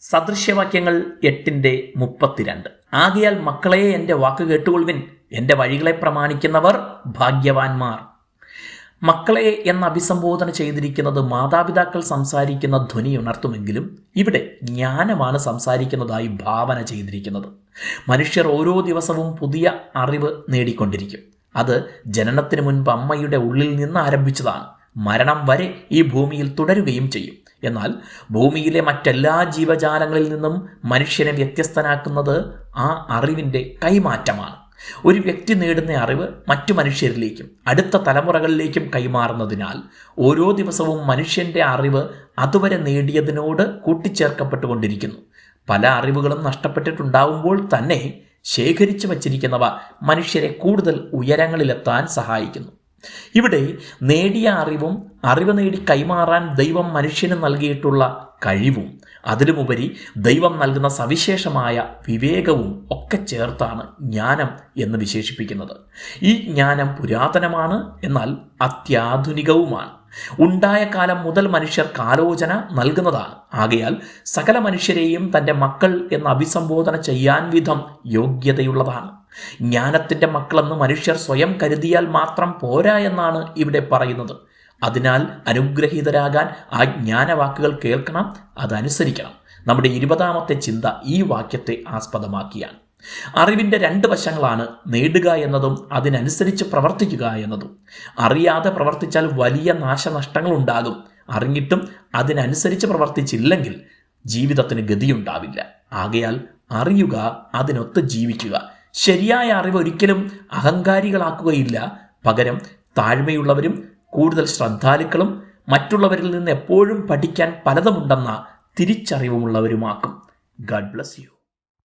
സദൃശ്യവാക്യങ്ങൾ എട്ടിന്റെ മുപ്പത്തിരണ്ട്. ആകയാൽ മക്കളെ എന്റെ വാക്ക് കേട്ടുകൊള്ളുവിൻ. എന്റെ വഴികളെ പ്രമാണിക്കുന്നവർ ഭാഗ്യവാന്മാർ. മക്കളെ എന്ന അഭിസംബോധന ചെയ്തിരിക്കുന്നത് മാതാപിതാക്കൾ സംസാരിക്കുന്ന ധ്വനി ഉണർത്തുമെങ്കിലും ഇവിടെ ജ്ഞാനമാണ് സംസാരിക്കുന്നതായി ഭാവന ചെയ്തിരിക്കുന്നത്. മനുഷ്യർ ഓരോ ദിവസവും പുതിയ അറിവ് നേടിക്കൊണ്ടിരിക്കും. അത് ജനനത്തിന് മുൻപ് അമ്മയുടെ ഉള്ളിൽ നിന്ന് ആരംഭിച്ചതാണ്. മരണം വരെ ഈ ഭൂമിയിൽ തുടരുകയും ചെയ്യും. എന്നാൽ ഭൂമിയിലെ മറ്റെല്ലാ ജീവജാലങ്ങളിൽ നിന്നും മനുഷ്യനെ വ്യത്യസ്തനാക്കുന്നത് ആ അറിവിന്റെ കൈമാറ്റമാണ്. ഒരു വ്യക്തി നേടുന്ന അറിവ് മറ്റു മനുഷ്യരിലേക്കും അടുത്ത തലമുറകളിലേക്കും കൈമാറുന്നതിനാൽ ഓരോ ദിവസവും മനുഷ്യന്റെ അറിവ് അതുവരെ നേടിയതിനോട് കൂട്ടിച്ചേർക്കപ്പെട്ടുകൊണ്ടിരിക്കുന്നു. പല അറിവുകളും നഷ്ടപ്പെട്ടിട്ടുണ്ടാവുമ്പോൾ തന്നെ ശേഖരിച്ചു വച്ചിരിക്കുന്നവ മനുഷ്യരെ കൂടുതൽ ഉയരങ്ങളിലെത്താൻ സഹായിക്കുന്നു. ഇവിടെ നേടിയ അറിവും അറിവ് നേടി കൈമാറാൻ ദൈവം മനുഷ്യന് നൽകിയിട്ടുള്ള കഴിവും അതിലുമുപരി ദൈവം നൽകുന്ന സവിശേഷമായ വിവേകവും ഒക്കെ ചേർത്താണ് ജ്ഞാനം എന്ന് വിശേഷിപ്പിക്കുന്നത്. ഈ ജ്ഞാനം പുരാതനമാണ് എന്നാൽ അത്യാധുനികവുമാണ്. ഉണ്ടായ കാലം മുതൽ മനുഷ്യർക്ക് ആലോചന നൽകുന്നതാണ്. ആകയാൽ സകല മനുഷ്യരെയും തന്റെ മക്കൾ എന്ന് അഭിസംബോധന ചെയ്യാൻ വിധം യോഗ്യതയുള്ളതാണ്. ജ്ഞാനത്തിന്റെ മക്കളെന്ന് മനുഷ്യർ സ്വയം കരുതിയാൽ മാത്രം പോരാ എന്നാണ് ഇവിടെ പറയുന്നത്. അതിനാൽ അനുഗ്രഹീതരാകാൻ ആ ജ്ഞാനവാക്കുകൾ കേൾക്കണം അതനുസരിക്കണം. നമ്മുടെ ഇരുപതാമത്തെ ചിന്ത ഈ വാക്യത്തെ ആസ്പദമാക്കിയാണ്. അറിവിന്റെ രണ്ട് വശങ്ങളാണ് നേടുക എന്നതും അതിനനുസരിച്ച് പ്രവർത്തിക്കുക എന്നതും. അറിയാതെ പ്രവർത്തിച്ചാൽ വലിയ നാശനഷ്ടങ്ങൾ ഉണ്ടാകും. അറിഞ്ഞിട്ടും അതിനനുസരിച്ച് പ്രവർത്തിച്ചില്ലെങ്കിൽ ജീവിതത്തിന് ഗതിയുണ്ടാവില്ല. ആകയാൽ അറിയുക അതിനൊത്ത് ജീവിക്കുക. ശരിയായ അറിവ് ഒരിക്കലും അഹങ്കാരികളാക്കുകയില്ല. പകരം താഴ്മയുള്ളവരും കൂടുതൽ ശ്രദ്ധാലുക്കളും മറ്റുള്ളവരിൽ നിന്ന് എപ്പോഴും പഠിക്കാൻ പലതുമുണ്ടെന്ന തിരിച്ചറിവുമുള്ളവരുമാക്കും. Garh bless you